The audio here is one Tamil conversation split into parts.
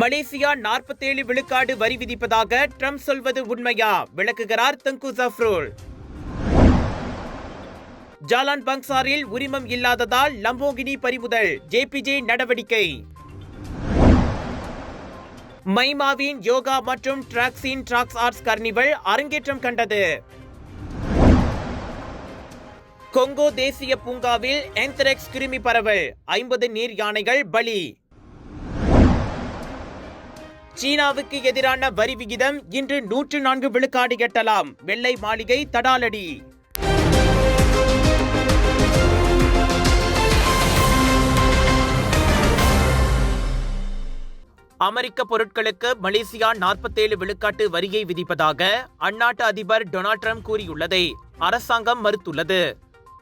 மலேசியா நாற்பத்தேழு விழுக்காடு வரி விதிப்பதாக ட்ரம்ப் சொல்வது உண்மையா? விளக்குகிறார் தங்கு ஜஃப்ரூல். ஜாலான் பங்சாரில் உரிமம் இல்லாததால் லம்போகினி பறிமுதல் ஜேபிஜே நடவடிக்கை. மைமாவின் யோகா மற்றும் டிராக்ஸின் டிராக்ஸ் ஆர்ட்ஸ் கர்னிவல் அரங்கேற்றம் கண்டது. கொங்கோ தேசிய பூங்காவில் ஆந்த்ராக்ஸ் கிருமி பரவல் ஐம்பது நீர் யானைகள் பலி. சீனாவுக்கு எதிரான வரி விகிதம் இன்று நூற்று நான்கு விழுக்காடு எட்டலாம். வெள்ளை மாளிகை தடாலடி. அமெரிக்க பொருட்களுக்கு மலேசியா நாற்பத்தேழு விழுக்காட்டு வரியை விதிப்பதாக அந்நாட்டு அதிபர் டொனால்ட் ட்ரம்ப் கூறியுள்ளதை அரசாங்கம் மறுத்துள்ளது.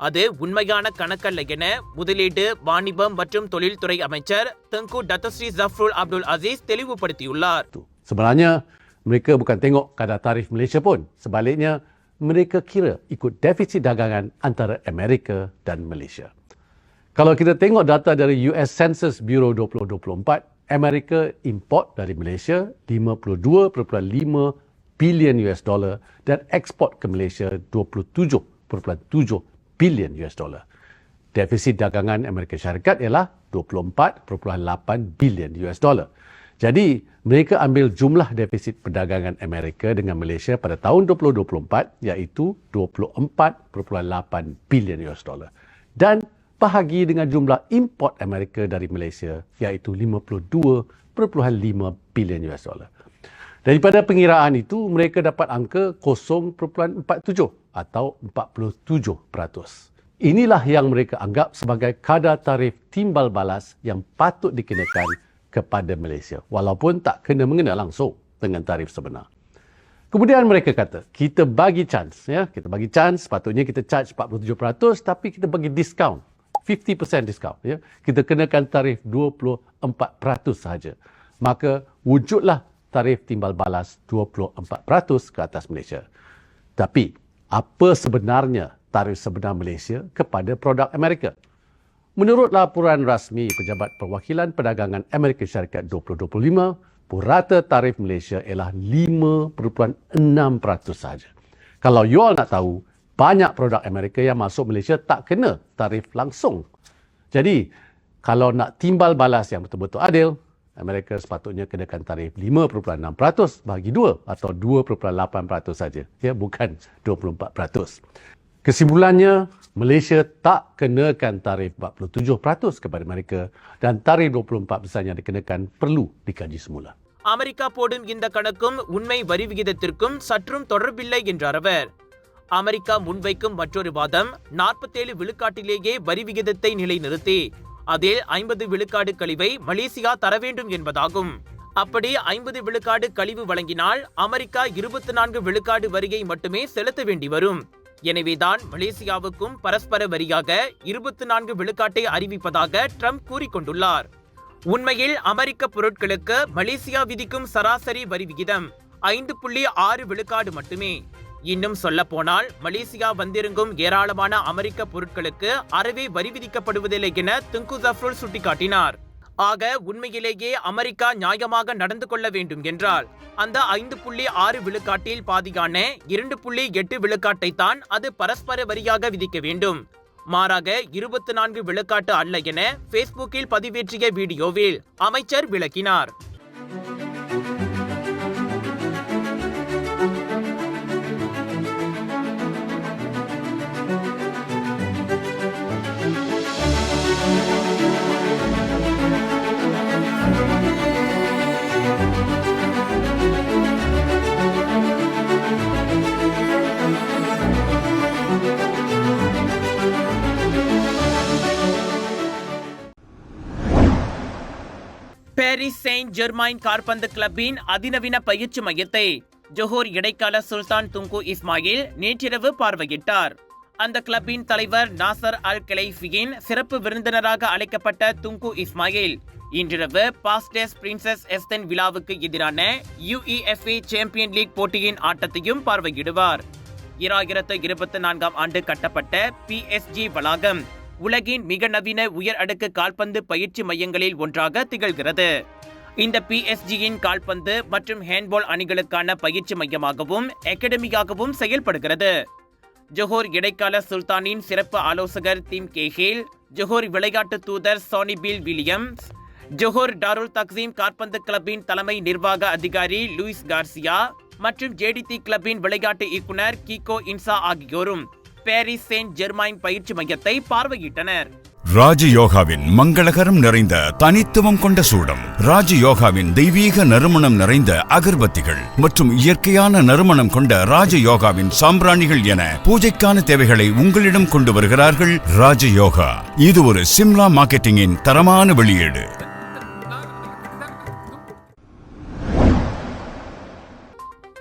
அது உண்மையான கணக்கல்ல என முதலீடு வாணிபம் மற்றும் தொழில்துறை அமைச்சர் Tengku Datuk Seri Zafrul Abdul Aziz தெளிவுபடுத்தியுள்ளார் tu. Sebenarnya mereka bukan tengok kadar tarif Malaysia pun. Sebaliknya mereka kira ikut defisit dagangan antara Amerika dan Malaysia. Kalau kita tengok data dari US Census Bureau 2024, Amerika import dari Malaysia 52.5 bilion US dollar dan ekspor ke Malaysia 27.7 bilion US dollar. Defisit dagangan Amerika Syarikat ialah 24.8 bilion US dollar. Jadi, mereka ambil jumlah defisit perdagangan Amerika dengan Malaysia pada tahun 2024 iaitu 24.8 bilion US dollar. Dan bahagi dengan jumlah import Amerika dari Malaysia iaitu 52.5 bilion US dollar. Daripada pengiraan itu, mereka dapat angka 0.47 atau 47%. Inilah yang mereka anggap sebagai kadar tarif timbal balas yang patut dikenakan kepada Malaysia walaupun tak kena-mengena langsung dengan tarif sebenar. Kemudian mereka kata, kita bagi chance. ya Kita bagi chance, sepatutnya kita charge 47% tapi kita bagi discount. 50% discount. ya Kita kenakan tarif 24% sahaja. Maka wujudlah tarif timbal balas 24% ke atas Malaysia. Tapi, apa sebenarnya tarif sebenar Malaysia kepada produk Amerika? Menurut laporan rasmi Pejabat Perwakilan Perdagangan Amerika Syarikat 2025, purata tarif Malaysia ialah 5.6% sahaja. Kalau you all nak tahu, banyak produk Amerika yang masuk Malaysia tak kena tarif langsung. Jadi, kalau nak timbal balas yang betul-betul adil, Amerika sepatutnya kenakan tarif 5.6% bagi 2 atau 2.8% saja. Ya, bukan 24%. Kesimpulannya, Malaysia tak kenakan tarif 47% kepada mereka dan tarif 24% yang dikenakan perlu dikaji semula. America போடும் இந்த கணக்கும் உண்மை வரி விகிதத்திற்கும் சற்றும் தொடர்பில்லை என்றார் அவர் அமெரிக்கா முன்வைக்கும் மற்றொரு வாதம் நாற்பத்தேழு விழுக்காட்டிலேயே வரி விகிதத்தை நிலைநிறுத்தி அதில் ஐம்பது விழுக்காடு கழிவை மலேசியா தர வேண்டும் என்பதாகும். அப்படி ஐம்பது விழுக்காடு கழிவு வழங்கினால் அமெரிக்கா இருபத்தி நான்கு விழுக்காடு வரியை மட்டுமே செலுத்த வேண்டி வரும். எனவேதான் மலேசியாவுக்கும் பரஸ்பர வரியாக இருபத்தி நான்கு விழுக்காட்டை அறிவிப்பதாக ட்ரம்ப் கூறிக்கொண்டுள்ளார். உண்மையில் அமெரிக்க பொருட்களுக்கு மலேசியா விதிக்கும் சராசரி வரி விகிதம் ஐந்து புள்ளி ஆறு விழுக்காடு மட்டுமே. இன்னும் சொல்லப்போனால் மலேசியா வந்திருக்கும் ஏராளமான அமெரிக்க பொருட்களுக்கு அறவே வரி விதிக்கப்படுவதில்லை என துங்கு ஜஃப்ருல் சுட்டிக்காட்டினார். ஆக உண்மையிலேயே அமெரிக்கா நியாயமாக நடந்து கொள்ள வேண்டும் என்றால் அந்த ஐந்து புள்ளி ஆறு விழுக்காட்டில் பாதியான இரண்டு புள்ளி எட்டு விழுக்காட்டை தான் அது பரஸ்பர வரியாக விதிக்க வேண்டும். மாறாக இருபத்தி நான்கு விழுக்காட்டு அல்ல என பேஸ்புக்கில் பதிவேற்றிய வீடியோவில் அமைச்சர் விளக்கினார். பாரிஸ் செயின்ட் ஜெர்மைன் கார்பந்து கிளப்பின் அதிநவீன பயிற்சி மையத்தை ஜொஹோர் இடைக்கால சுல்தான் துங்கு இஸ்மாயில் நேற்றிரவு பார்வையிட்டார். அந்த கிளப்பின் தலைவர் நாசர் அல் கெலைஃபியின் சிறப்பு விருந்தினராக அழைக்கப்பட்ட துங்கு இஸ்மாயில் இன்றிரவு பாஸ்டேஸ் பிரின்சஸ் எஸ்தன் விழாவுக்கு எதிரான யுஇஎஃப்ஏ சாம்பியன் லீக் போட்டியின் ஆட்டத்தையும் பார்வையிடுவார். இராயிரத்து இருபத்தி நான்காம் ஆண்டு கட்டப்பட்ட பிஎஸ்ஜி வளாகம் உலகின் மிக நவீன உயர் அடுக்கு கால்பந்து பயிற்சி மையங்களில் ஒன்றாக திகழ்கிறது. இந்த பிஎஸ்ஜியின் கால்பந்து மற்றும் ஹேண்ட்பால் அணிகளுக்கான பயிற்சி மையமாகவும் அகாடமியாகவும் செயல்படுகிறது. ஜொஹோர் இடைக்கால சுல்தானின் சிறப்பு ஆலோசகர் திம் கேஹேல் ஜொஹோர் விளையாட்டு தூதர் Sonny Bill Williams Johor Darul Takzim கால்பந்து கிளப்பின் தலைமை நிர்வாக அதிகாரி லூயிஸ் கார்சியா மற்றும் ஜேடிடி கிளப்பின் விளையாட்டு இயக்குனர் கிகோ இன்சா ஆகியோரும் பாரிஸ் செயின்ட் ஜெர்மாயின் பயிற்சி மையத்தை பார்வையிட்டனர். ராஜயோகாவின் மங்களகரம் நிறைந்த தனித்துவம் கொண்ட சூடம் ராஜயோகாவின் தெய்வீக நறுமணம் நிறைந்த அகர்பத்திகள் மற்றும் இயற்கையான நறுமணம் கொண்ட ராஜயோகாவின் சாம்பிராணிகள் என பூஜைக்கான தேவைகளை உங்களிடம் கொண்டு வருகிறார்கள் ராஜயோகா. இது ஒரு சிம்லா மார்க்கெட்டிங்கின் தரமான வெளியீடு.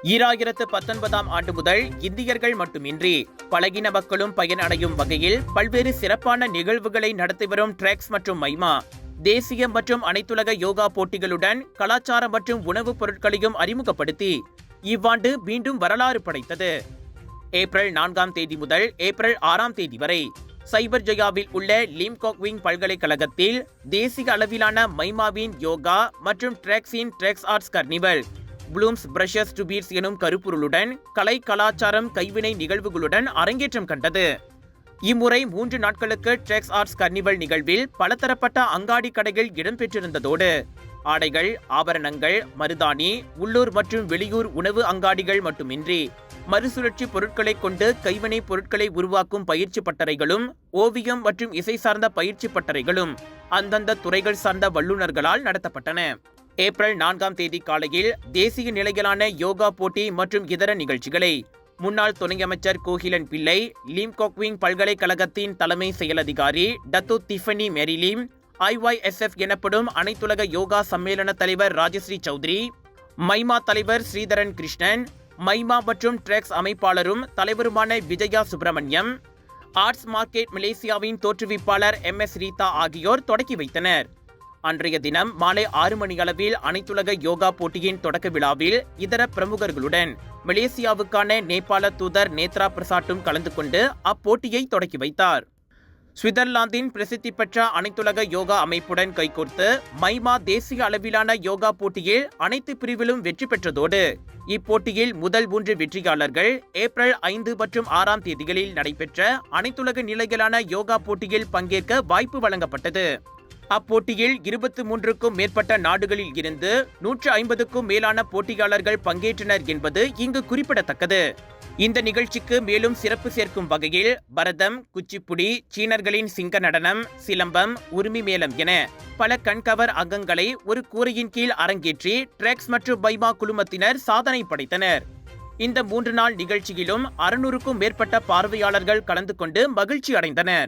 ஈராயிரத்து பத்தொன்பதாம் ஆண்டு முதல் இந்தியர்கள் மட்டுமின்றி பழகின மக்களும் பயனடையும் வகையில் பல்வேறு சிறப்பான நிகழ்வுகளை நடத்தி வரும் ட்ரெக்ஸ் மற்றும் மைமா தேசிய மற்றும் அனைத்துலக யோகா போட்டிகளுடன் கலாச்சாரம் மற்றும் உணவுப் பொருட்களையும் அறிமுகப்படுத்தி இவ்வாண்டு மீண்டும் வரலாறு படைத்தது. ஏப்ரல் நான்காம் தேதி முதல் ஏப்ரல் ஆறாம் தேதி வரை சைபர் ஜெயாவில் உள்ள லிம்காக்விங் பல்கலைக்கழகத்தில் தேசிய அளவிலான மைமாவின் யோகா மற்றும் ட்ரெக்ஸின் Trex arts carnival blooms brushes to beats எனும் கருப்பொருளுடன் கலை கலாச்சாரம் கைவினை நிகழ்வுகளுடன் அரங்கேற்றம் கண்டது. இம்முறை மூன்று நாட்களுக்கு ட்ரெக்ஸ் ஆர்ட்ஸ் கர்னிவல் நிகழ்வில் பலதரப்பட்ட அங்காடி கடைகள் இடம்பெற்றிருந்ததோடு ஆடைகள் ஆபரணங்கள் மருதாணி உள்ளூர் மற்றும் வெளியூர் உணவு அங்காடிகள் மட்டுமின்றி மறுசுழற்சி பொருட்களைக் கொண்டு கைவினை பொருட்களை உருவாக்கும் பயிற்சி பட்டறைகளும் ஓவியம் மற்றும் இசை சார்ந்த பயிற்சி பட்டறைகளும் அந்தந்த துறைகள் சார்ந்த வல்லுநர்களால் நடத்தப்பட்டன. ஏப்ரல் நான்காம் தேதி காலையில் தேசிய நிலையிலான யோகா போட்டி மற்றும் இதர நிகழ்ச்சிகளை முன்னாள் துணை அமைச்சர் கோகிலன் பிள்ளை லீம்காக்விங் பல்கலைக்கழகத்தின் தலைமை செயல் அதிகாரி டத்து திஃபனி மெரிலீம் ஐஒய்எஸ்எஃப் எனப்படும் அனைத்துலக யோகா சம்மேளன தலைவர் ராஜஸ்ரீ சௌத்ரி மைமா தலைவர் ஸ்ரீதரன் கிருஷ்ணன் மைமா மற்றும் ட்ரெக்ஸ் அமைப்பாளரும் தலைவருமான விஜயா சுப்பிரமணியம் ஆர்ட்ஸ் மார்க்கெட் மலேசியாவின் தோற்றுவிப்பாளர் எம் எஸ் ரீதா ஆகியோர் தொடக்கி வைத்தனர். அன்றைய தினம் மாலை ஆறு மணி அளவில் அனைத்துலக யோகா போட்டியின் தொடக்க விழாவில் இதர பிரமுகர்களுடன் மலேசியாவுக்கான நேபாள தூதர் நேத்ரா பிரசாட்டும் கலந்து கொண்டு அப்போட்டியை தொடக்கி வைத்தார். சுவிட்சர்லாந்தின் பிரசித்தி பெற்ற அனைத்துலக யோகா அமைப்புடன் கைகோர்த்து மைமா தேசிய அளவிலான யோகா போட்டியில் அனைத்து பிரிவிலும் வெற்றி பெற்றதோடு இப்போட்டியில் முதல் மூன்று வெற்றியாளர்கள் ஏப்ரல் ஐந்து மற்றும் ஆறாம் தேதிகளில் நடைபெற்ற அனைத்துலக நிலையிலான யோகா போட்டியில் பங்கேற்க வாய்ப்பு வழங்கப்பட்டது. அப்போட்டியில் இருபத்தி மூன்றுக்கும் மேற்பட்ட நாடுகளில் இருந்து நூற்று ஐம்பதுக்கும் மேலான போட்டியாளர்கள் பங்கேற்றனர் என்பது இங்கு குறிப்பிடத்தக்கது. இந்த நிகழ்ச்சிக்கு மேலும் சிறப்பு சேர்க்கும் வகையில் பரதம் குச்சிப்புடி சீனர்களின் சிங்க நடனம் சிலம்பம் உரிமை மேளம் என பல கண்கவர் அங்கங்களை ஒரு கூரையின் கீழ் அரங்கேற்றி ட்ரெக்ஸ் மற்றும் பைமா குழுமத்தினர் சாதனை படைத்தனர். இந்த மூன்று நாள் நிகழ்ச்சியிலும் அறுநூறுக்கும் மேற்பட்ட பார்வையாளர்கள் கலந்து கொண்டு மகிழ்ச்சி அடைந்தனர்.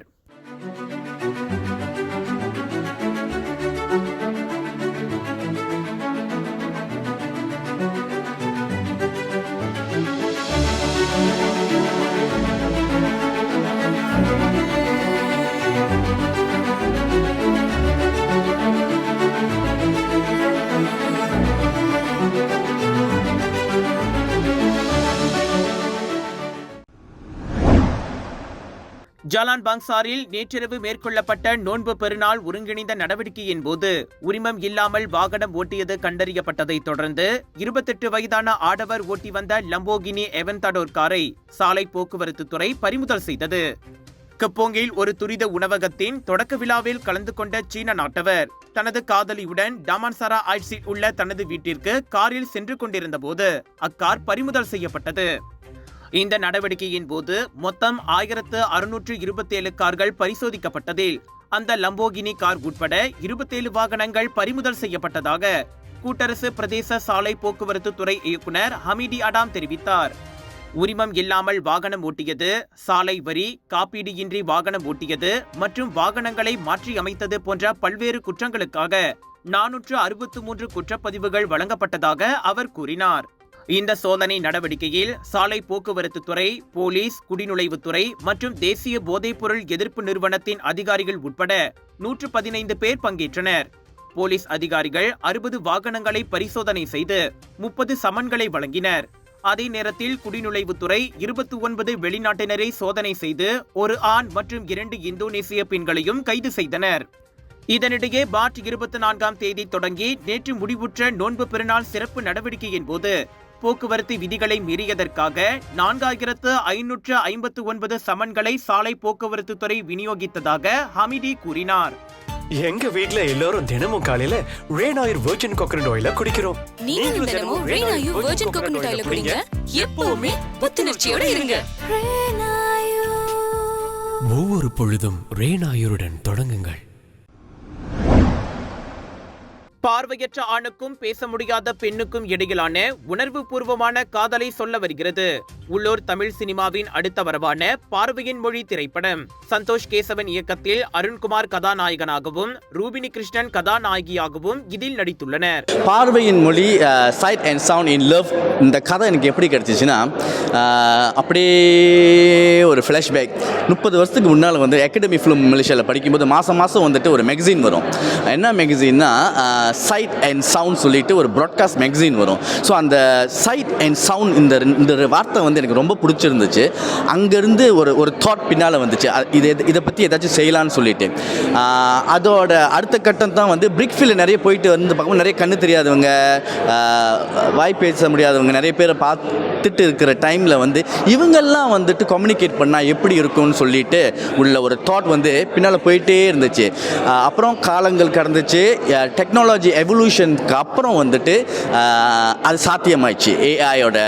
ஜலான் பாங்சாரில் நேற்றிரவு மேற்கொள்ளப்பட்ட நோன்பு பெருநாள் ஒருங்கிணைந்த நடவடிக்கையின் போது உரிமம் இல்லாமல் வாகனம் ஓட்டியது கண்டறியப்பட்டதைத் தொடர்ந்து இருபத்தெட்டு வயதான ஆடவர் ஓட்டி வந்த லம்போகினி எவன்தடோர் காரை சாலை போக்குவரத்து துறை பறிமுதல் செய்தது. கப்போங்கில் ஒரு துரித உணவகத்தின் தொடக்க விழாவில் கலந்து கொண்ட சீன நாட்டவர் தனது காதலியுடன் டாமான்சாரா ஆய்ட்ஸில் உள்ள தனது வீட்டிற்கு காரில் சென்று கொண்டிருந்த போது அக்கார் பறிமுதல் செய்யப்பட்டது. இந்த நடவடிக்கையின் போது மொத்தம் ஆயிரத்து அறுநூற்று இருபத்தேழு கார்கள் பரிசோதிக்கப்பட்டதில் அந்த லம்போகினி கார் உட்பட இருபத்தேழு வாகனங்கள் பறிமுதல் செய்யப்பட்டதாக கூட்டரசு பிரதேச சாலை போக்குவரத்து துறை இயக்குனர் ஹமிடி அடாம் தெரிவித்தார். உரிமம் இல்லாமல் வாகனம் ஓட்டியது சாலை வரி காப்பீடு இன்றி வாகனம் ஓட்டியது மற்றும் வாகனங்களை மாற்றி அமைத்தது போன்ற பல்வேறு குற்றங்களுக்காக நானூற்று அறுபத்து மூன்று குற்றப்பதிவுகள் வழங்கப்பட்டதாக அவர் கூறினார். இந்த சோதனை நடவடிக்கையில் சாலை போக்குவரத்து துறை போலீஸ் குடிநுழைவுத்துறை மற்றும் தேசிய போதைப்பொருள் எதிர்ப்பு நிறுவனத்தின் அதிகாரிகள் உட்பட நூற்று பதினைந்து பேர் பங்கேற்றனர். போலீஸ் அதிகாரிகள் அறுபது வாகனங்களை பரிசோதனை செய்து முப்பது சமன்களை வழங்கினர். அதே நேரத்தில் குடிநுழைவுத்துறை இருபத்தி ஒன்பது வெளிநாட்டினரை சோதனை செய்து ஒரு ஆண் மற்றும் இரண்டு இந்தோனேசிய பெண்களையும் கைது செய்தனர். இதனிடையே மார்ச் இருபத்தி நான்காம் தேதி தொடங்கி நேற்று முடிவுற்ற நோன்பு பெருநாள் சிறப்பு நடவடிக்கையின் போது போக்குவரத்து விதிகளை மீறியதற்காக நான்காயிரத்து ஐநூற்று ஐம்பத்து ஒன்பது சமன்களை சாலை போக்குவரத்து துறை விநியோகித்ததாக ஹமிடி கூறினார். எங்க வீட்ல எல்லாரும் தினமும் காலையில ரெயின் ஆயில் வெர்ஜின் கோகனட் ஆயில குடிக்கிறோம். நீங்களும் தினமும் ரெய்னாயு வெர்ஜின் கோகனட் ஆயில குடிங்க. எப்பவுமே புத்துணர்ச்சியோட இருங்க. ஒவ்வொரு பொழுதும் ரேனாயூருடன் தொடங்குங்கள். பார்வையற்ற ஆணுக்கும் பேச முடியாத பெண்ணுக்கும் இடையிலான உணர்வு பூர்வமான காதலை சொல்ல வருகிறது. உள்ளூர் தமிழ் சினிமாவின் அடுத்த வரவான பார்வையின் மொழி திரைப்படம். சந்தோஷ் கேசவன் இயக்கத்தில் அருண்குமார் கதாநாயகனாகவும் ரூபினி கிருஷ்ணன் கதாநாயகியாகவும் இதில் நடித்துள்ளனர். பார்வையின் மொழி sight and sound in love இந்த கதை எனக்கு எப்படி கிடச்சிச்சின்னா அப்படியே ஒரு ஃப்ளாஷ்பேக் முப்பது வருஷத்துக்கு முன்னால் வந்து அகாடமி ஃபிலிம் மலேசியாவில் படிக்கும்போது மாதம் மாதம் வந்துட்டு ஒரு மேகசின் வரும். என்ன மேகசின்னா சைட் அண்ட் சவுண்ட் சொல்லிட்டு ஒரு ப்ராட்காஸ்ட் மேக்சின் வரும். ஸோ அந்த சைட் அண்ட் சவுண்ட் இந்த இந்த வார்த்தை வந்து எனக்கு ரொம்ப பிடிச்சிருந்துச்சு. அங்கேருந்து ஒரு ஒரு தாட் பின்னால் வந்துச்சு. இது இதை பற்றி ஏதாச்சும் செய்யலான்னு சொல்லிட்டு. அதோட அடுத்த கட்டம் தான் வந்து பிரிக்ஃபீல்டு நிறைய போயிட்டு வந்து பார்க்கும்போது நிறைய கண்ணு தெரியாதவங்க வாய் பேச முடியாதவங்க நிறைய பேரை பார்த்துட்டு இருக்கிற டைமில் வந்து இவங்கெல்லாம் வந்துட்டு கம்யூனிகேட் பண்ணால் எப்படி இருக்கும்னு சொல்லிட்டு உள்ள ஒரு தாட் வந்து பின்னால் போயிட்டே இருந்துச்சு. அப்புறம் காலங்கள் கடந்துச்சு. டெக்னாலஜி எவல்யூஷனுக்கு அப்புறம் வந்துட்டு அது சாத்தியமாயிடுச்சு. ஏஐயோட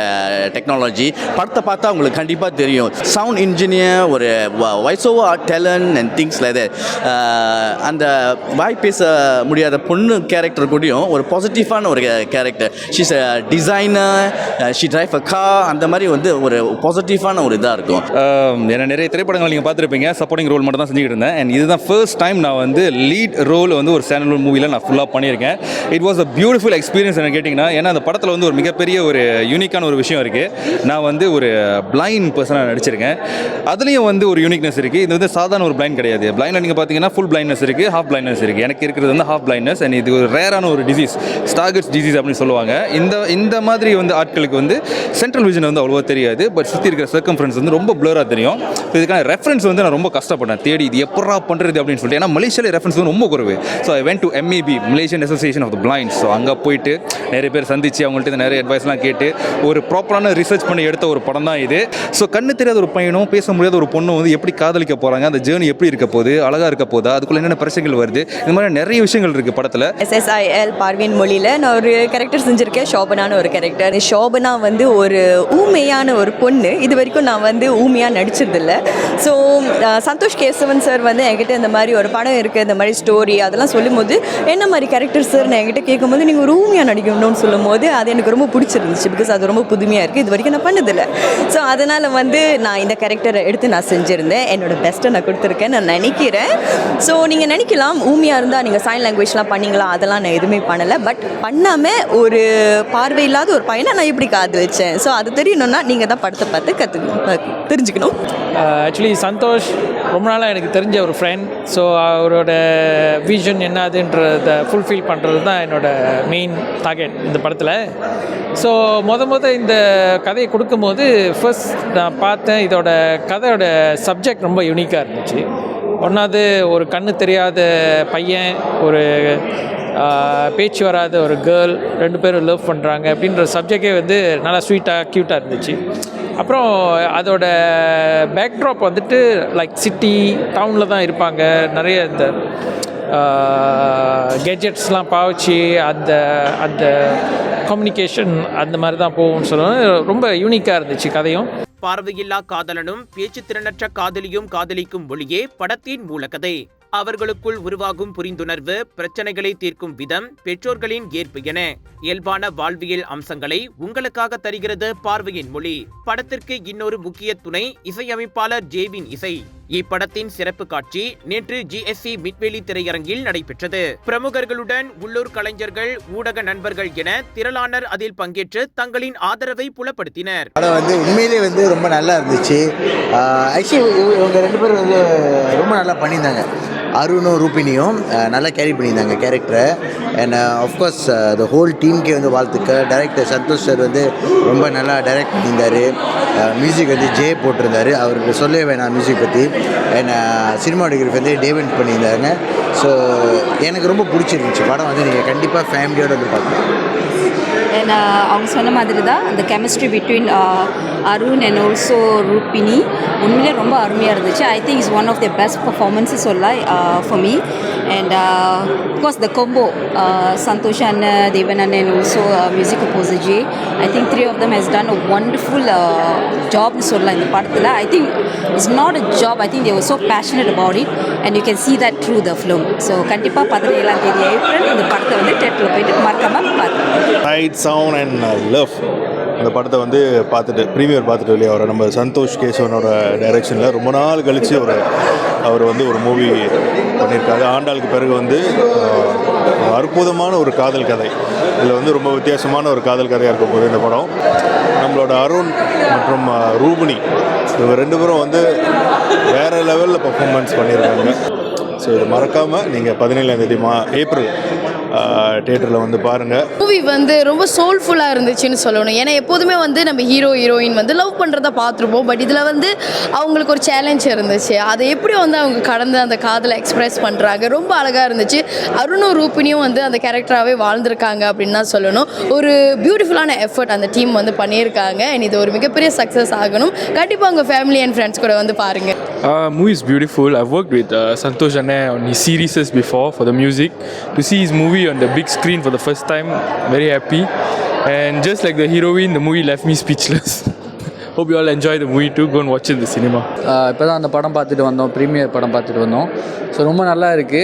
டெக்னாலஜி படத்தை பார்த்தா உங்களுக்கு கண்டிப்பாக தெரியும். சவுண்ட் இன்ஜினியர் ஒரு voice over talent and things இது அந்த வாய் பேச முடியாத பொண்ணு கேரக்டர் கூடயும் ஒரு பாசிட்டிவான ஒரு character she's designer she drive a கா அந்த மாதிரி வந்து ஒரு பாசிட்டிவான ஒரு இதாக இருக்கும். ஆம், ஏன்னா நிறைய திரைப்படங்கள் நீங்கள் பார்த்துருப்பீங்க. சப்போர்ட்டிங் ரோல் மட்டும் தான் செஞ்சுக்கிட்டு இருந்தேன். அண்ட் இதுதான் ஃபர்ஸ்ட் டைம் நான் வந்து லீட் ரோல் வந்து ஒரு சேனல் மூவியில் நான் ஃபுல்லாக பண்ணியிருக்கேன். It was a beautiful experience என்ன கேட்டிங்கன்னா ஏன்னா அந்த படத்தில் வந்து ஒரு மிகப்பெரிய ஒரு யூனிக்கான ஒரு விஷயம் இருக்குது நான் வந்து ஒரு பிளைண்ட் பர்சனாக நடிச்சிருக்கேன். அதுலேயும் வந்து ஒரு யூனிக்னஸ் இருக்குது இது வந்து சாதாரண ஒரு பிளைண்ட் கிடையாது. பிளைண்டில் நீங்கள் பார்த்தீங்கன்னா ஃபுல் பிளைண்ட்னஸ் இருக்குது ஹாஃப் பிளைண்ட்னஸ் இருக்குது எனக்கு இருக்கிறது வந்து ஹாஃப் பிளைண்ட்னஸ் அண்ட் இது ஒரு ரேரான ஒரு டிசீஸ் ஸ்டாகர்ஸ் டிசீஸ் அப்படின்னு சொல்லுவாங்க. இந்த இந்த மாதிரி வந்து ஆட்களுக்கு வந்து சென்ட்ரல் விஷன் வந்து அவ்வளோவா தெரியாது. பட் சுற்றி இருக்கிற சர்க்கம்ஃபரன்ஸ் வந்து ரொம்ப ப்ளராக தெரியும். இதுக்கான ரெஃபரன்ஸ் வந்து நான் ரொம்ப கஷ்டப்பட்டேன். தேடி இது எப்படா பண்ணுறது அப்படின்னு சொல்லிட்டு. ஏன்னா மலேசியாவில் ரெஃபரன்ஸ் வந்து ரொம்ப குறைவு. So I went to MAB Malaysian association of the blind so அங்கே போயிட்டு நிறைய பேர் சந்தித்து அவங்கள்ட்ட நிறைய அட்வைஸ்லாம் கேட்டு ஒரு ப்ராப்பரான ரிசர்ச் பண்ணி எடுத்த ஒரு படம் தான் இது. ஸோ கண்ணு தெரியாத ஒரு பையனும் பேச முடியாத ஒரு பொண்ணும் வந்து எப்படி காதலிக்க போகிறாங்க அந்த ஜேர்னி எப்படி இருக்க போகுது? அழகாக இருக்க போதா? அதுக்குள்ள என்னென்ன பிரச்சனைகள் வருது? இந்த மாதிரி நிறைய விஷயங்கள் இருக்குது படத்தில். எஸ்எஸ்ஐஎல் பார்வின் மொழியில் நான் ஒரு கேரக்டர் செஞ்சுருக்கேன். ஷோபனான ஒரு கேரக்டர் ஷோபனா வந்து ஒரு ஊமையான ஒரு பொண்ணு. இது வரைக்கும் நான் வந்து ஊமையாக நடிச்சதில்லை. ஸோ சந்தோஷ் கேசவன் சார் வந்து என்கிட்ட இந்த மாதிரி ஒரு படம் இருக்குது இந்த மாதிரி ஸ்டோரி அதெல்லாம் சொல்லும்போது என்ன மாதிரி கேரக்டர் சார் நான் என்கிட்ட கேட்கும்போது நீங்கள் ஒரு ஊமையாக நடிக்கணும்னு சொல்லும்போது அது எனக்கு ரொம்ப பிடிச்சிருந்துச்சு பிகாஸ் அது ரொம்ப புதுமையாக இருக்குது இது வரைக்கும் நான் பண்ணதில்லை. ஸோ அதனால் வந்து நான் இந்த கேரக்டரை எடுத்து நான் செஞ்சுருந்தேன். என்னோட பெஸ்ட்டை நான் கொடுத்துருக்கேன். நான் நினைக்கிறேன். ஸோ நீங்கள் நினைக்கலாம் ஊமையாக இருந்தால் நீங்கள் சைன் லாங்குவேஜ்லாம் பண்ணீங்களா? அதெல்லாம் நான் எதுவுமே பண்ணலை. பட் பண்ணாமல் ஒரு பார்வை இல்லாத ஒரு பையனை நான் எப்படி காதலிச்சேன் ஸோ அது தெரியணும்னா நீங்கள் தான் படத்தை பார்த்து கற்றுக்கணும் தெரிஞ்சுக்கணும். ஆக்சுவலி சந்தோஷ் ரொம்ப நாளாக எனக்கு தெரிஞ்ச ஒரு ஃப்ரெண்ட் ஸோ அவரோட விஷன் என்னதுன்றத ஃபுல்ஃபில் பண்ணுறது தான் என்னோட மெயின் டார்கெட் இந்த படத்தில். ஸோ மொத மொத இந்த கதையை கொடுக்கும்போது ஃபர்ஸ்ட் நான் பார்த்தேன் இதோட கதையோட சப்ஜெக்ட் ரொம்ப யூனிக்காக இருந்துச்சு. ஒன்றாவது ஒரு கண்ணு தெரியாத பையன் ஒரு பேச்சு வராத ஒரு கேர்ள் ரெண்டு பேரும் லவ் பண்ணுறாங்க அப்படின்ற சப்ஜெக்டே வந்து நல்லா ஸ்வீட்டாக க்யூட்டாக இருந்துச்சு. அப்புறம் அதோட பேக்ட்ராப் வந்துட்டு லைக் சிட்டி டவுனில் தான் இருப்பாங்க. நிறைய இந்த கெஜெட்ஸ்லாம் பாவச்சு அந்த அந்த கம்யூனிகேஷன் அந்த மாதிரி தான் போகும்னு சொல்லணும். ரொம்ப யூனிக்காக இருந்துச்சு கதையும். பார்வையில்லா காதலனும் பேச்சு திறனற்ற காதலியும் காதலிக்கும் மொழியே படத்தின் மூலக்கதை. அவர்களுக்குள் உருவாகும் புரிந்துணர்வு பிரச்சனைகளை தீர்க்கும் விதம் பெற்றோர்களின் ஏற்பு என இயல்பான வாழ்வியல் அம்சங்களை உங்களுக்காக தருகிறது பார்வையின் மொழி. படத்திற்கு இன்னொரு முக்கிய துணை இசையமைப்பாளர் ஜேவின் இசை. இப்படத்தின் சிறப்பு காட்சி நேற்று ஜிஎஸ்சி மிட்வெளி திரையரங்கில் நடைபெற்றது. பிரமுகர்களுடன் உள்ளூர் கலைஞர்கள் ஊடக நண்பர்கள் என திரளானர் அதில் பங்கேற்று தங்களின் ஆதரவை புலப்படுத்தினர். படம் வந்து உண்மையிலே வந்து ரொம்ப நல்லா இருந்துச்சு. ஆக்சுவலி இவங்க ரெண்டு பேரும் வந்து ரொம்ப நல்லா பண்ணியிருந்தாங்க. அருணும் ரூபினியும் நல்லா கேரி பண்ணியிருந்தாங்க கேரக்டரை and of course the whole டீம்க்கே வந்து வாழ்த்துக்க டைரக்டர் சந்தோஷ் சார் வந்து ரொம்ப நல்லா டைரக்ட் பண்ணியிருந்தார். மியூசிக் வந்து ஜே போட்டிருந்தாரு. அவருக்கு சொல்லவே வேணாம் மியூசிக் பற்றி அண்ட் சினிமாடோகிராஃபி வந்து டேவெண்ட் பண்ணியிருந்தாங்க ஸோ எனக்கு ரொம்ப பிடிச்சிருந்துச்சு. படம் வந்து நீங்கள் கண்டிப்பாக ஃபேமிலியோடு வந்து பார்க்கலாம். அண்ட் அவங்க சொன்ன மாதிரி தான் அந்த chemistry between Arun and also Rubini உண்மையிலே ரொம்ப அருமையாக இருந்துச்சு I think is one of the best performances சொல்லலாம் for me and course the combo Santhosh அண்ணன் தேவன் அண்ணன் and also music composer J I think three of them has done a wonderful ஜாப்னு சொல்லலாம் இந்த படத்தில். I think it's not a job I think they're so passionate about it and you can see that through the film so கண்டிப்பாக பதினேழாம் தேதி ஏப்ரல் இந்த படத்தை வந்து தேட்டரில் போயிட்டு மறக்காமல் பார்த்து நைட் அண்ட் லவ் அந்த படத்தை வந்து பார்த்துட்டு ப்ரீமியர் பார்த்துட்டு இல்லையா அவரை நம்ம சந்தோஷ் கேசவனோட டைரெக்ஷனில் ரொம்ப நாள் கழித்து ஒரு அவர் வந்து ஒரு மூவி பண்ணியிருக்காரு. ஆண்டாளுக்கு பிறகு வந்து அற்புதமான ஒரு காதல் கதை. இதில் வந்து ரொம்ப வித்தியாசமான ஒரு காதல் கதையாக இருக்க போகுது இந்த படம். நம்மளோட அருண் மற்றும் ஆஹ், ரூபினி இவங்க ரெண்டு பேரும் வந்து வேறு லெவலில் பர்ஃபார்மன்ஸ் பண்ணியிருக்காங்க. ஸோ இதை மறக்காமல் நீங்கள் பதினேழாம் தேதி மா ஏப்ரல் தேட்டரில் வந்து பாருங்கள் மூவி வந்து ரொம்ப சோல்ஃபுல்லாக இருந்துச்சுன்னு சொல்லணும். ஏன்னா எப்போதுமே வந்து நம்ம ஹீரோ ஹீரோயின் வந்து லவ் பண்ணுறத பார்த்துருப்போம். பட் இதில் வந்து அவங்களுக்கு ஒரு சேலஞ்ச் இருந்துச்சு. அதை எப்படி வந்து அவங்க கடந்து அந்த காதலை எக்ஸ்பிரஸ் பண்ணுறாங்க ரொம்ப அழகாக இருந்துச்சு. அருணும் ரூபினியும் வந்து அந்த கேரக்டராகவே வாழ்ந்திருக்காங்க அப்படின்னு தான் சொல்லணும். ஒரு பியூட்டிஃபுல்லான எஃபர்ட் அந்த டீம் வந்து பண்ணியிருக்காங்க. அண்ட் இது ஒரு மிகப்பெரிய சக்ஸஸ் ஆகணும். கண்டிப்பாக உங்கள் ஃபேமிலி அண்ட் ஃப்ரெண்ட்ஸ் கூட வந்து பாருங்கள் Uh, movie is beautiful. I've worked with uh, Santosh Anne on his series before for the music. To see his movie on the big screen for the first time, very happy. And just like the heroine, the movie left me speechless. Hope you all enjoy the movie do go and watch இந்த சினிமா இப்போ தான் அந்த படம் பார்த்துட்டு வந்தோம் ப்ரீமியர் படம் பார்த்துட்டு வந்தோம் ஸோ ரொம்ப நல்லா இருக்குது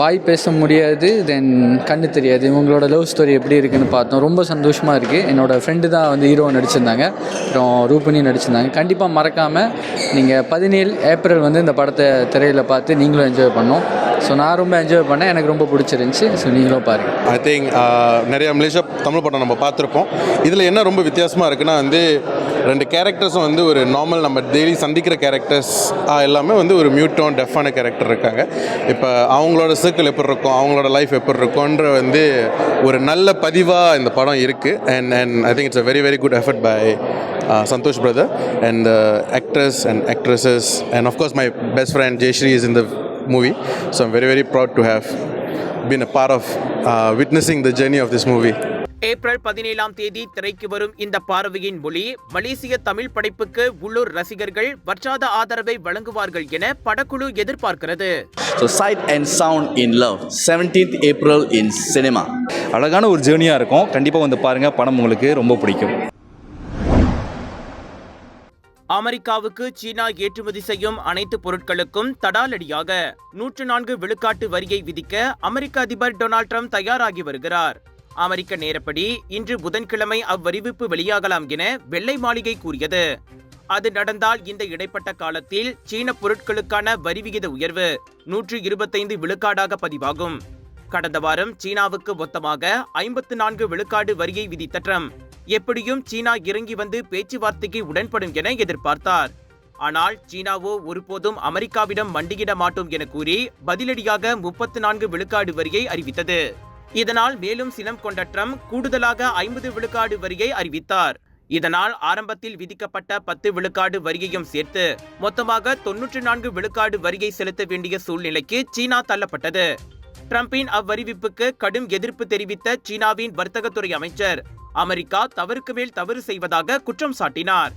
வாய் பேச முடியாது தென் கண்ணு தெரியாது. இவங்களோட லவ் ஸ்டோரி எப்படி இருக்குன்னு பார்த்தோம். ரொம்ப சந்தோஷமாக இருக்குது என்னோடய ஃப்ரெண்டு தான் வந்து ஹீரோ நடிச்சிருந்தாங்க. அப்புறம் ரூபினி நடிச்சிருந்தாங்க. கண்டிப்பாக மறக்காமல் நீங்கள் பதினேழு ஏப்ரல் வந்து இந்த படத்தை திரையில் பார்த்து நீங்களும் என்ஜாய் பண்ணோம் ஸோ நான் ரொம்ப என்ஜாய் பண்ணேன். எனக்கு ரொம்ப பிடிச்சிருந்துச்சி. ஸோ நீங்களும் பாருங்கள் ஐ திங்க் uh, நிறைய மலேசியா தமிழ் படம் நம்ம பார்த்துருப்போம். இதில் என்ன ரொம்ப வித்தியாசமாக இருக்குன்னா வந்து ரெண்டு கேரக்டர்ஸும் வந்து ஒரு நார்மல் நம்ம டெய்லி சந்திக்கிற கேரக்டர்ஸ் எல்லாமே வந்து ஒரு மியூட்டோன் டெஃபான கேரக்டர் இருக்காங்க. இப்போ அவங்களோட சர்க்கிள் எப்படி இருக்கும் அவங்களோட லைஃப் எப்படி இருக்கும்ன்ற வந்து ஒரு நல்ல பதிவாக இந்த படம் இருக்குது and and I think it's a very very good effort by Santhosh brother and actress and actresses and of course my best friend Jayashree is in the movie so very very very to uh, to been a a part of uh, witnessing the journey of. April பதினேழாம் தேதி திரைக்கு வரும் இந்த பார்வையின் மொழி மலேசிய தமிழ் படைப்புக்கு உள்ளூர் ரசிகர்கள் வற்றாத ஆதரவை வழங்குவார்கள் என படக்குழு எதிர்பார்க்கிறது. So sight and sound in love seventeenth April in cinema அழகான ஒரு ஜேர்னியாக இருக்கும். கண்டிப்பாக வந்து பாருங்கள் படம் உங்களுக்கு ரொம்ப பிடிக்கும். அமெரிக்காவுக்கு சீனா ஏற்றுமதி செய்யும் அனைத்து பொருட்களுக்கும் தடாலடியாக. நூற்று நான்கு விழுக்காட்டு வரியை விதிக்க அமெரிக்க அதிபர் டொனால்ட் ட்ரம்ப் தயாராகி வருகிறார். அமெரிக்க நேரப்படி இன்று புதன்கிழமை அவ்வறிவிப்பு வெளியாகலாம் என வெள்ளை மாளிகை கூறியது. அது நடந்தால் இந்த இடைப்பட்ட காலத்தில் சீன பொருட்களுக்கான வரி விகித உயர்வு நூற்று இருபத்தைந்து விழுக்காடாக பதிவாகும். கடந்த வாரம் சீனாவுக்கு மொத்தமாக ஐம்பத்து நான்கு விழுக்காடு வரியை விதித்த ட்ரம்ப் எப்படியும் சீனா இறங்கி வந்து பேச்சுவார்த்தைக்கு உடன்படும் என எதிர்பார்த்தார். ஆனால் சீனாவோ ஒருபோதும் அமெரிக்காவிடம் மண்டியிட மாட்டோம் என கூறி பதிலடியாக முப்பத்து நான்கு விழுக்காடு வரியை அறிவித்தது. இதனால் மேலும் சினம் கொண்ட ட்ரம்ப் கூடுதலாக ஐம்பது விழுக்காடு வரியை அறிவித்தார். இதனால் ஆரம்பத்தில் விதிக்கப்பட்ட பத்து விழுக்காடு வரியையும் சேர்த்து மொத்தமாக தொன்னூற்றி நான்கு விழுக்காடு வரியை செலுத்த வேண்டிய சூழ்நிலைக்கு சீனா தள்ளப்பட்டது. ட்ரம்பின் அவ்வறிவிப்புக்கு கடும் எதிர்ப்பு தெரிவித்த சீனாவின் வர்த்தகத்துறை அமைச்சர் அமெரிக்கா தவறுக்கு மேல் தவறு செய்வதாக குற்றம் சாட்டினார்.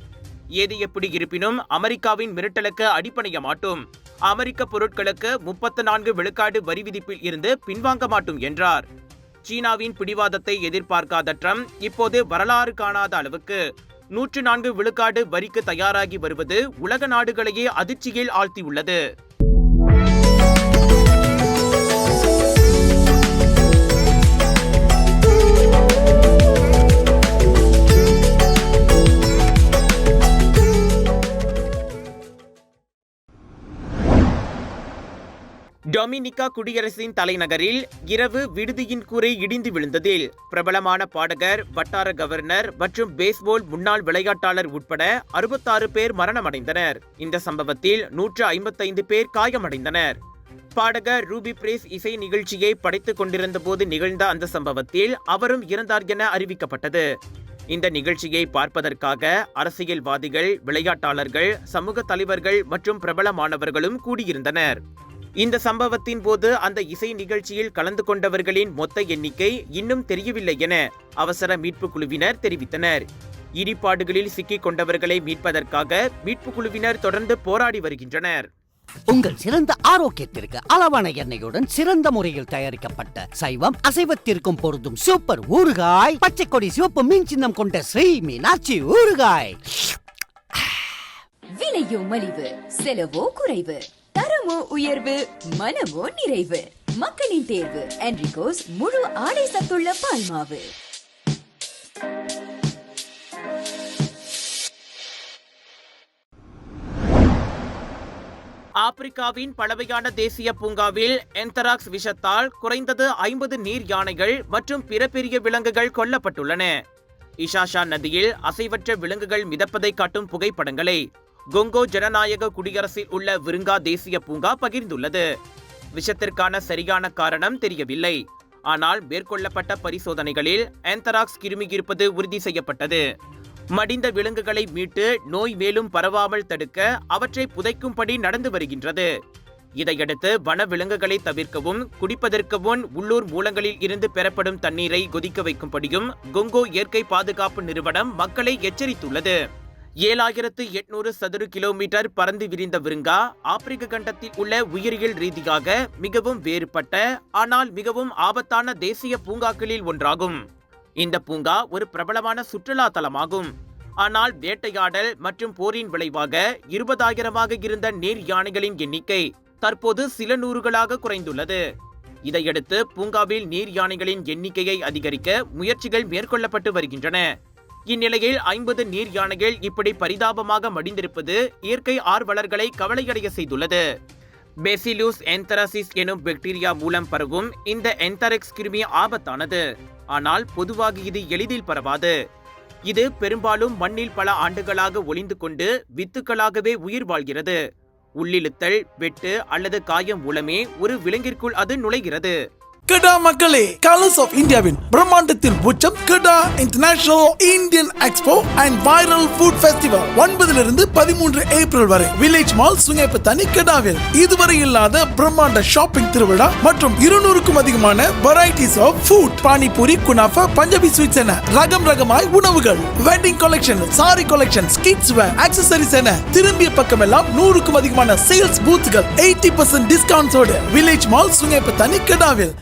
ஏது எப்படி இருப்பினும் அமெரிக்காவின் மிரட்டலுக்கு அடிப்பணைய மாட்டோம். அமெரிக்க பொருட்களுக்கு முப்பத்து நான்கு விழுக்காடு வரி விதிப்பில் இருந்து பின்வாங்க மாட்டோம் என்றார். சீனாவின் பிடிவாதத்தை எதிர்பார்க்காத ட்ரம்ப் இப்போது வரலாறு காணாத அளவுக்கு நூற்று நான்கு விழுக்காடு வரிக்கு தயாராகி வருவது உலக நாடுகளையே அதிர்ச்சியில் ஆழ்த்தியுள்ளது. டொமினிகா குடியரசின் தலைநகரில் இரவு விடுதியின் கூரை இடிந்து விழுந்ததில் பிரபலமான பாடகர் வட்டார கவர்னர் மற்றும் பேஸ்பால் முன்னாள் விளையாட்டாளர் உட்பட அறுபத்தாறு பேர் மரணமடைந்தனர். இந்த சம்பவத்தில் நூற்று ஐம்பத்தைந்து பேர் காயமடைந்தனர். பாடகர் ரூபி பிரேஸ் இசை நிகழ்ச்சியை படைத்துக் கொண்டிருந்த போது நிகழ்ந்த அந்த சம்பவத்தில் அவரும் இறந்தார் என அறிவிக்கப்பட்டது. இந்த நிகழ்ச்சியை பார்ப்பதற்காக அரசியல்வாதிகள் விளையாட்டாளர்கள் சமூக தலைவர்கள் மற்றும் பிரபலமானவர்களும் கூடியிருந்தனர். இந்த சம்பவத்தின் போது அந்த இசை நிகழ்ச்சியில் கலந்து கொண்டவர்களின் மொத்த எண்ணிக்கை இன்னும் தெரியவில்லை என அவசர மீட்பு குழுவினர் தெரிவித்தனர். இடிபாடுகளில் சிக்கிக் கொண்டவர்களை மீட்பதற்காக மீட்பு குழுவினர் தொடர்ந்து போராடி வருகின்றனர். உங்கள் சிறந்த ஆரோக்கியத்திற்கு அளவான எண்ணெயுடன் சிறந்த முறையில் தயாரிக்கப்பட்ட சைவம் அசைவத்திற்கும் பொருந்தும் சூப்பர் ஊறுகாய் பச்சை கொடி சிவப்பு மீன் சின்னம் கொண்ட ஸ்ரீ மீனாட்சி ஊறுகாய். விலையோ மலிவு செலவோ குறைவு. தரமோ உயர்வு மனமோ நிறைவு. மக்களின் தேர்வு என்ரிகோஸ் முழு ஆடை சத்துள்ள பால்மாவு. ஆப்பிரிக்காவின் பழமையான தேசிய பூங்காவில் என்தராக்ஸ் விஷத்தால் குறைந்தது ஐம்பது நீர் யானைகள் மற்றும் பிற பெரிய விலங்குகள் கொல்லப்பட்டுள்ளன. இஷாஷா நதியில் அசைவற்ற விலங்குகள் மிதப்பதை காட்டும் புகைப்படங்களை கொங்கோ ஜனநாயக குடியரசில் உள்ள விருங்கா தேசிய பூங்கா பகிர்ந்துள்ளது. விஷத்திற்கான சரியான காரணம் தெரியவில்லை. ஆனால் மேற்கொள்ளப்பட்ட பரிசோதனைகளில் ஆந்தராக்ஸ் கிருமி இருப்பது உறுதி செய்யப்பட்டது. மடிந்த விலங்குகளை மீட்டு நோய் மேலும் பரவாமல் தடுக்க அவற்றை புதைக்கும்படி நடந்து வருகின்றது. இதையடுத்து வன விலங்குகளை தவிர்க்கவும் குடிப்பதற்கு முன் உள்ளூர் மூலங்களில் இருந்து பெறப்படும் தண்ணீரை கொதிக்க வைக்கும்படியும் கொங்கோ இயற்கை பாதுகாப்பு நிறுவனம் மக்களை எச்சரித்துள்ளது. ஏழாயிரத்து எட்நூறு சதுர கிலோமீட்டர் பறந்து விரிந்த விருங்கா ஆப்பிரிக்க கண்டத்தில் உள்ள உயிரியல் ரீதியாக மிகவும் வேறுபட்ட ஆனால் மிகவும் ஆபத்தான தேசிய பூங்காக்களில் ஒன்றாகும். இந்த பூங்கா ஒரு பிரபலமான சுற்றுலா தலமாகும். ஆனால் வேட்டையாடல் மற்றும் போரின் விளைவாக இருபதாயிரமாக இருந்த நீர் யானைகளின் எண்ணிக்கை தற்போது சில நூறுகளாக குறைந்துள்ளது. இதையடுத்து பூங்காவில் நீர் யானைகளின் எண்ணிக்கையை அதிகரிக்க முயற்சிகள் மேற்கொள்ளப்பட்டு வருகின்றன. இந்நிலையில் ஐம்பது நீர் யானைகள் இப்படி பரிதாபமாக மடிந்திருப்பது இயற்கை ஆர்வலர்களை கவலையடைய செய்துள்ளது. பெசிலூஸ் என்தராசிஸ் எனும் பாக்டீரியா மூலம் பரவும் இந்த என்தரெக்ஸ் கிருமி ஆபத்தானது. ஆனால் பொதுவாக இது எளிதில் பரவாது. இது பெரும்பாலும் மண்ணில் பல ஆண்டுகளாக ஒளிந்து கொண்டு வித்துக்களாகவே உயிர் வாழ்கிறது. உள்ளிழுத்தல் வெட்டு அல்லது காயம் மூலமே ஒரு விலங்கிற்குள் அது நுழைகிறது. கெடா மக்களே கலர்ஸ் ஆஃப் இந்தியாவின் பிரம்மாண்டத்தின் உச்சம் Kedah international Indian expo and viral food festival ஒன்பதிலிருந்து பதிமூன்று ஏப்ரல் வரை. வில்லேஜ் மால் சுங்கேப்பத்தனி கெடாவில் இதுவரை இல்லாத பிரம்மாண்ட ஷாப்பிங் திருவிழா மற்றும் இருநூறுக்கும் அதிகமான varieties of food panipuri kunafa Punjabi sweets என ரகம் ரகமாய் உணவுகள். Wedding collection sari collection kids wear accessories என திரும்பிய பக்கமெல்லாம் நூறுக்கும் அதிகமான சேல்ஸ் பூத்துகள் எயிட்டி பர்சன்ட் டிஸ்கவுண்ட்ஸோடு வில்லேஜ் மால் சுங்கேப்பத்தனி கெடாவில்